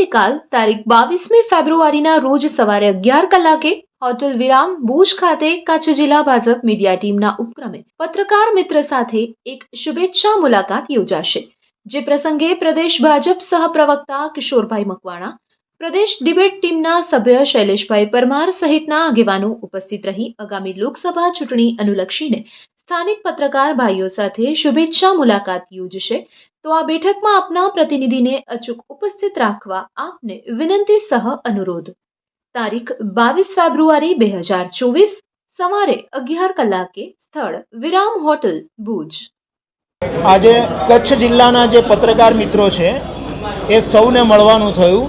આવતીકાલ તારીખ બાવીસમી ફેબ્રુઆરીના રોજ સવારે અગિયાર કલાકે હોટલ વિરામ ભુજ ખાતે કચ્છ જિલ્લા ભાજપ મીડિયા ટીમના ઉપક્રમે પત્રકાર મિત્ર સાથે એક શુભેચ્છા મુલાકાત યોજાશે, જે પ્રસંગે પ્રદેશ ભાજપ સહપ્રવક્તા કિશોરભાઈ મકવાણા, પ્રદેશ ડિબેટ ટીમના સભ્ય શૈલેષભાઈ પરમાર સહિતના આગેવાનો ઉપસ્થિત રહી આગામી લોકસભા ચૂંટણી અનુલક્ષીને સ્થાનિક પત્રકાર ભાઈઓ સાથે શુભેચ્છા મુલાકાત યોજશે. તો આ બેઠકમાં આપના પ્રતિનિધિને અચૂક ઉપસ્થિત રાખવા આપને વિનંતી સહ અનુરોધ. તારીખ બાવીસ ફેબ્રુઆરી બે હજાર ચોવીસ, સવારે અગિયાર કલાકે સ્થળ વિરામ હોટલ, ભુજ. આજે કચ્છ જિલ્લાના જે પત્રકાર મિત્રો છે, એ સૌને મળવાનું થયું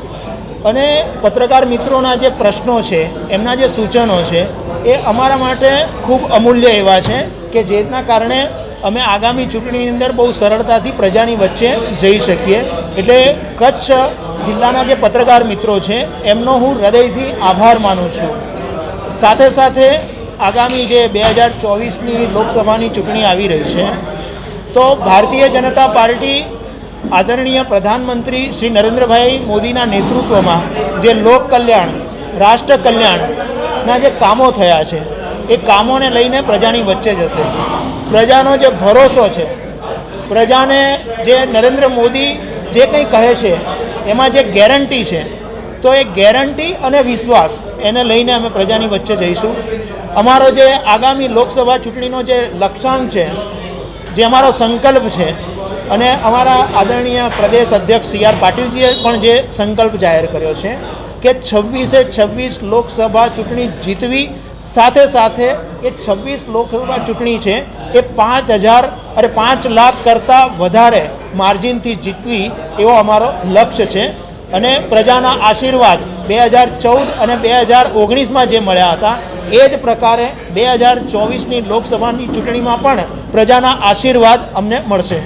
અને પત્રકાર મિત્રોના જે પ્રશ્નો છે, એમના જે સૂચનો છે, એ અમારા માટે ખૂબ અમૂલ્ય એવા છે. કે જેના કારણે અમે આગામી ચૂંટણીની અંદર બહુ સરળતાથી પ્રજાની વચ્ચે જઈ શકીએ. એટલે કચ્છ જિલ્લાના જે પત્રકાર મિત્રો છે, એમનો હું હૃદયથી આભાર માનું છું. સાથે સાથે આગામી જે બે હજાર ચોવીસની લોકસભાની ચૂંટણી આવી રહી છે, તો ભારતીય જનતા પાર્ટી આદરણીય પ્રધાનમંત્રી શ્રી નરેન્દ્રભાઈ મોદીના નેતૃત્વમાં જે લોક કલ્યાણ રાષ્ટ્ર કલ્યાણના જે કામો થયા છે એ કામોને લઈને પ્રજાની વચ્ચે જશે. પ્રજાનો જે ભરોસો છે, પ્રજાને જે નરેન્દ્ર મોદી જે કંઈ કહે છે, એમાં જે ગેરંટી છે, તો એ ગેરંટી અને વિશ્વાસ એને લઈને અમે પ્રજાની વચ્ચે જઈશું. અમારો જે આગામી લોકસભા ચૂંટણીનો જે લક્ષ્યાંક છે, જે અમારો સંકલ્પ છે, અને અમારા આદરણીય પ્રદેશ અધ્યક્ષ સી આર પાટીલજીએ પણ જે સંકલ્પ જાહેર કર્યો છે કે છવ્વીસે છવ્વીસ લોકસભા ચૂંટણી જીતવી સાથે સાથે એ છવ્વીસ લોકસભા ચૂંટણી છે, એ પાંચ હજાર અરે પાંચ લાખ કરતાં વધારે માર્જિનથી જીતવી એવો અમારો લક્ષ્ય છે. અને પ્રજાના આશીર્વાદ બે હજાર ચૌદ અને બે હજાર ઓગણીસમાં જે મળ્યા હતા, એ જ પ્રકારે બે હજાર ચોવીસની લોકસભાની ચૂંટણીમાં પણ પ્રજાના આશીર્વાદ અમને મળશે.